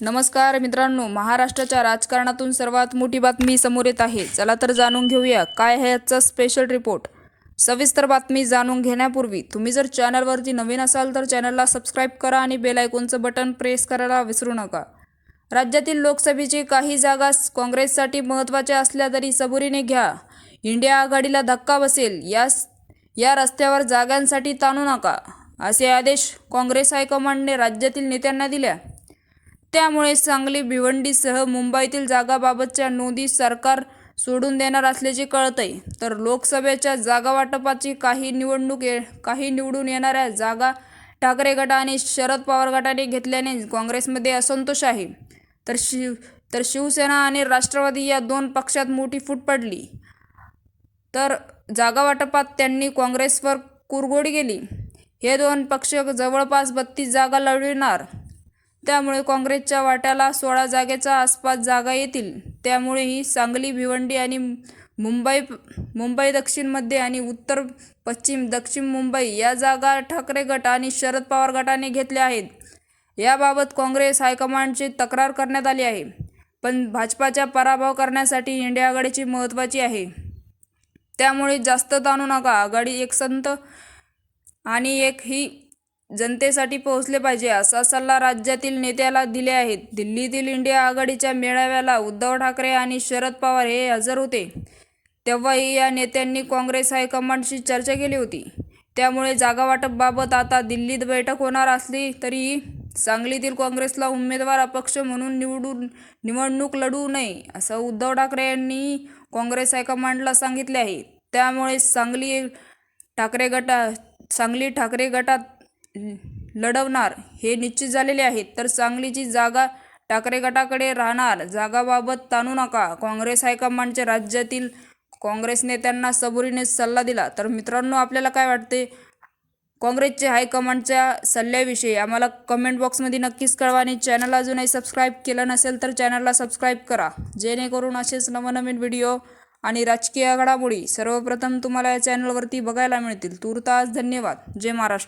नमस्कार मित्रांनो महाराष्ट्राच्या राजकारणातून सर्वात मोठी बातमी समोर येत आहे. चला तर जाणून घेऊया काय आहे आजचा स्पेशल रिपोर्ट सविस्तर बातमी जाणून घेण्यापूर्वी तुम्ही जर चॅनलवरती नवीन असाल तर चॅनलला सबस्क्राईब करा आणि बेल आयकॉनचं बटन प्रेस करायला विसरू नका. राज्यातील लोकसभेची काही जागा काँग्रेससाठी महत्त्वाच्या असल्या तरी सबुरीने घ्या. इंडिया आघाडीला धक्का बसेल यास या रस्त्यावर जागांसाठी ताणू नका असे आदेश काँग्रेस हायकमांडने राज्यातील नेत्यांना दिल्या. त्यामुळे सांगली भिवंडीसह मुंबईतील जागाबाबतच्या नोंदी सरकार सोडून देणार असल्याचे कळतंय. तर लोकसभेच्या जागावाटपाची काही निवडणूक ये काही निवडून येणाऱ्या जागा ठाकरे गट आणि शरद पवार गटाने घेतल्याने काँग्रेसमध्ये असंतोष आहे. तर शिव तर शिवसेना आणि राष्ट्रवादी या दोन पक्षात मोठी फूट पडली. तर जागावाटपात त्यांनी काँग्रेसवर कुरघोडी केली. हे दोन पक्ष जवळपास बत्तीस जागा लढविणार. त्यामुळे काँग्रेसच्या वाट्याला सोळा जागेच्या आसपास जागा येतील. त्यामुळे ही सांगली भिवंडी आणि मुंबई मुंबई दक्षिणमध्ये आणि उत्तर पश्चिम दक्षिण मुंबई या जागा ठाकरे गट आणि शरद पवार गटाने घेतल्या आहेत. याबाबत काँग्रेस हायकमांडची तक्रार करण्यात आली आहे. पण भाजपाचा पराभव करण्यासाठी इंडिया आघाडीची महत्त्वाची आहे. त्यामुळे जास्त ताणू नका. आघाडी एक संत आणि एक ही जनतेसाठी पोहोचले पाहिजे असा सल्ला राज्यातील नेत्याला दिले आहेत. दिल्लीतील इंडिया आघाडीच्या मेळाव्याला उद्धव ठाकरे आणि शरद पवार हे हजर होते. तेव्हाही या नेत्यांनी काँग्रेस हायकमांडशी चर्चा केली होती. त्यामुळे जागावाटपबाबत आता दिल्लीत बैठक होणार असली तरीही सांगलीतील काँग्रेसला उमेदवार अपक्ष म्हणून निवडून निवडणूक लढू नये असं उद्धव ठाकरे यांनी काँग्रेस हायकमांडला सांगितले आहे. त्यामुळे सांगली ठाकरे गटा सांगली ठाकरे गटात लढवणार. हे निश्चित झालेले आहे. तर सांगलीची जागा ठाकरे गटाकडे राहणार जागाबाबत ताणू नका. काँग्रेस हायकमांडच्या राज्यातील काँग्रेस नेत्यांना सबुरीने सल्ला दिला. तर मित्रांनो आपल्याला काय वाटते? काँग्रेसचे हायकमांडच्या सल्ल्याविषयी आम्हाला कमेंट बॉक्समध्ये नक्कीच कळवा आणि चॅनल अजूनही सबस्क्राईब केलं नसेल तर चॅनलला सबस्क्राईब करा. जेणेकरून असेच नवनवीन व्हिडिओ आणि राजकीय घडामोडी सर्वप्रथम तुम्हाला या चॅनलवरती बघायला मिळतील. तूर्तास धन्यवाद. जय महाराष्ट्र.